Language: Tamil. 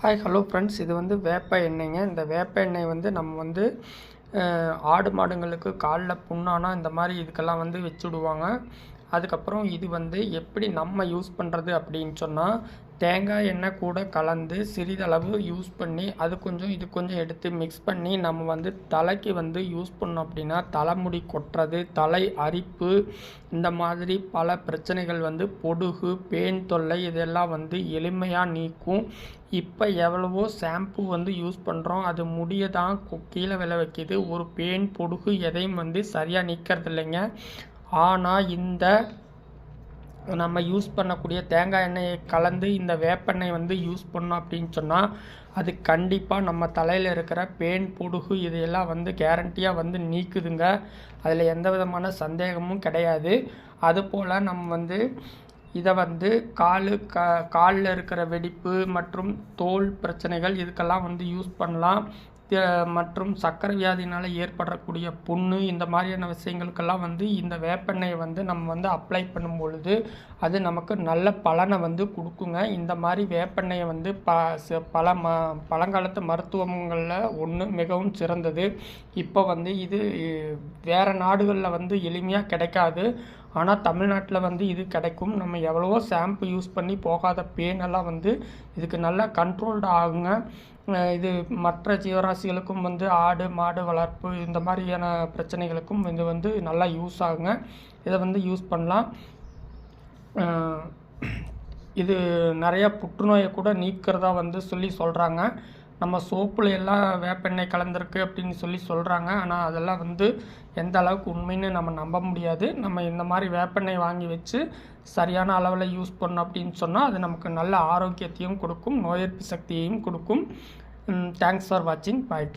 ஹாய் ஹலோ ஃப்ரெண்ட்ஸ் இது வந்து வேப்ப எண்ணெய்ங்க. இந்த வேப்ப எண்ணெய் வந்து நம்ம வந்து ஆடு மாடுங்களுக்கு காலில் புண்ணானா இந்த மாதிரி இதுக்கெல்லாம் வந்து வச்சுடுவாங்க. அதுக்கப்புறம் இது வந்து எப்படி நம்ம யூஸ் பண்ணுறது அப்படின்னு சொன்னால் தேங்காய் எண்ணெய் கூட கலந்து சிறிதளவு யூஸ் பண்ணி அது கொஞ்சம் இது கொஞ்சம் எடுத்து மிக்ஸ் பண்ணி நம்ம வந்து தலைக்கு வந்து யூஸ் பண்ணோம் அப்படின்னா தலைமுடி கொட்டுறது தலை அரிப்பு இந்த மாதிரி பல பிரச்சனைகள் வந்து பொடுகு பேன் தொல்லை இதெல்லாம் வந்து எளிமையாக நீக்கும். இப்போ எவ்வளவோ ஷாம்பு வந்து யூஸ் பண்ணுறோம் அது முடியை தான் கொ- கீழே விழ வைக்கிது. ஒரு பேன் பொடுகு எதையும் வந்து சரியாக நீக்கிறது இல்லைங்க ஆனால் இந்த நம்ம யூஸ் பண்ணக்கூடிய தேங்காய் எண்ணெயை கலந்து இந்த வேப்பெண்ணெய் வந்து யூஸ் பண்ணோம் அப்படின்னு சொன்னால் அது கண்டிப்பாக நம்ம தலையில் இருக்கிற பேன் புடுகு இதையெல்லாம் வந்து கேரண்டியாக வந்து நீக்குதுங்க. அதில் எந்த விதமான சந்தேகமும் கிடையாது. அதுபோல் நம்ம வந்து இதை வந்து காலு க காலில் இருக்கிற வெடிப்பு மற்றும் தோல் பிரச்சனைகள் இதுக்கெல்லாம் வந்து யூஸ் பண்ணலாம். மற்றும் சர்க்கரை வியாதினால் ஏற்படக்கூடிய புண்ணு இந்த மாதிரியான விஷயங்களுக்கெல்லாம் வந்து இந்த வேப்பெண்ணெயை வந்து நம்ம வந்து அப்ளை பண்ணும் பொழுது அது நமக்கு நல்ல பலனை வந்து கொடுக்குங்க. இந்த மாதிரி வேப்பெண்ணெயை வந்து ப ச- பல ம பழங்காலத்து மருத்துவங்களில் ஒன்று மிகவும் சிறந்தது. இப்போ வந்து இது வேறு நாடுகளில் வந்து எளிமையாக கிடைக்காது. ஆனால் தமிழ்நாட்டில் வந்து இது கிடைக்கும். நம்ம எவ்வளவோ ஷாம்பு யூஸ் பண்ணி போகாத பேன் எல்லாம் வந்து இதுக்கு நல்லா கண்ட்ரோல்டு ஆகுங்க. இது மற்ற ஜீவராசிகளுக்கும் வந்து ஆடு மாடு வளர்ப்பு இந்த மாதிரியான பிரச்சனைகளுக்கும் இது வந்து நல்லா யூஸ் ஆகுங்க. இதை வந்து யூஸ் பண்ணலாம். இது நிறையா புற்றுநோயை கூட நீக்கிறதா வந்து சொல்லி சொல்கிறாங்க நம்ம சோப்பில் எல்லாம் வேப்பெண்ணெய் கலந்துருக்கு அப்படின்னு சொல்லி சொல்கிறாங்க ஆனால் அதெல்லாம் வந்து எந்த அளவுக்கு உண்மைன்னு நம்ம நம்ப முடியாது. நம்ம இந்த மாதிரி வேப்பெண்ணெய் வாங்கி வச்சு சரியான அளவில் யூஸ் பண்ணோம் அப்படின்னு சொன்னால் அது நமக்கு நல்ல ஆரோக்கியத்தையும் கொடுக்கும் நோய் எதிர்ப்பு சக்தியையும் கொடுக்கும். தேங்க்ஸ் ஃபார் வாட்சிங். பாய்.